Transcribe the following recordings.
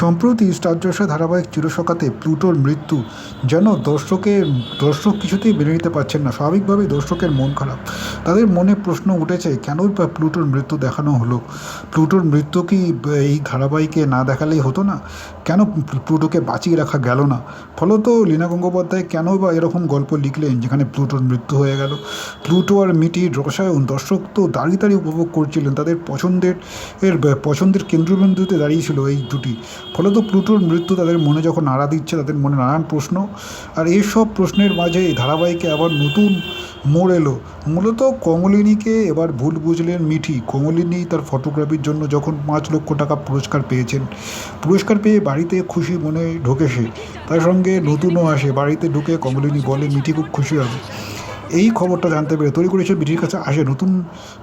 সম্প্রতি স্টার জলসা ধারাবাহিক চিরসখাতে প্লুটোর মৃত্যু, যেন দর্শকের দর্শক কিছুতেই মেনে নিতে পারছেন না। স্বাভাবিকভাবেই দর্শকের মন খারাপ। তাদের মনে প্রশ্ন উঠেছে, কেন প্লুটোর মৃত্যু দেখানো হলো? প্লুটোর মৃত্যু কি এই ধারাবাহিকে না দেখালেই হতো না? কেন প্লুটোকে বাঁচিয়ে রাখা গেল না? ফলত লীনা গঙ্গোপাধ্যায় কেন বা এরকম গল্প লিখলেন, যেখানে প্লুটোর মৃত্যু হয়ে গেল? প্লুটো আর মিটির রসায়ন, দর্শক তো দাঁড়িয়ে দাঁড়িয়ে উপভোগ করছিলেন, তাদের পছন্দের, এর পছন্দের কেন্দ্রবিন্দুতে দাঁড়িয়েছিল এই দুটি। ফলত প্লুটোর মৃত্যু তাদের মনে যখন নাড়া দিচ্ছে, তাদের মনে নানান প্রশ্ন। আর এইসব প্রশ্নের মাঝে এই ধারাবাহিকে আবার নতুন মোড় এলো। মূলত কমলিনীকে এবার ভুল বুঝলেন মিঠি। কমলিনী তার ফটোগ্রাফির জন্য যখন পাঁচ লক্ষ টাকা পুরস্কার পেয়েছেন, পুরস্কার পেয়ে বাড়িতে খুশি মনে ঢোকে সে। তার সঙ্গে নতুনও আসে। বাড়িতে ঢুকে কমলিনী বলে, মিঠি খুব খুশি হবে। এই খবরটা জানতে পেরে তৈরি করে সে মিঠির কাছে আসে। নতুন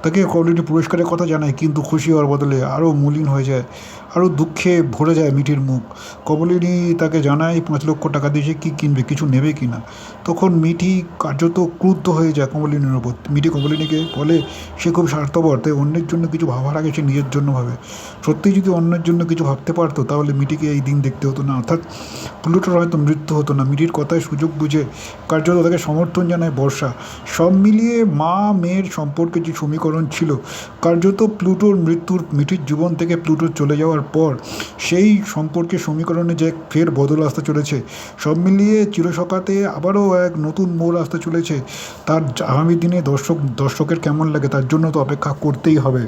তাকে কমলিনী পুরস্কারের কথা জানায়, কিন্তু খুশি হওয়ার বদলে আরও মলিন হয়ে যায়। আরও দুঃখে ভরে যায় মিঠির মুখ। কমলিনী তাকে জানায়, পাঁচ লক্ষ টাকা দিয়ে সে কী কিনবে, কিছু নেবে কি না? তখন মিঠি কার্যত ক্রুদ্ধ হয়ে যায় কমলিনীর ওপর। মিঠি কমলিনীকে বলে, সে খুব স্বার্থপর, তাই অন্যের জন্য কিছু ভাবার আগে সে নিজের জন্য ভাবে। সত্যি যদি অন্যের জন্য কিছু ভাবতে পারতো, তাহলে মিঠিকে এই দিন দেখতে হতো না। অর্থাৎ প্লুটোর হয়তো মৃত্যু হতো না। মিঠির কথায় সুযোগ বুঝে কার্যত তাকে সমর্থন জানায় বর্ষা। সব মিলিয়ে মা মেয়ের সম্পর্কে যে সমীকরণ ছিল, কার্যত প্লুটোর মৃত্যুর, মিঠির জীবন থেকে প্লুটোর চলে যাওয়ার পর সেই সম্পর্কে সমীকরণে যে ফের বদল আসতে চলেছে, সব মিলিয়ে চিরসকাতে আবারও এক নতুন মোড় আসতে চলেছে। তার আগামী দিনে দর্শক, দর্শকের কেমন লাগে তার জন্য তো অপেক্ষা করতেই হবে।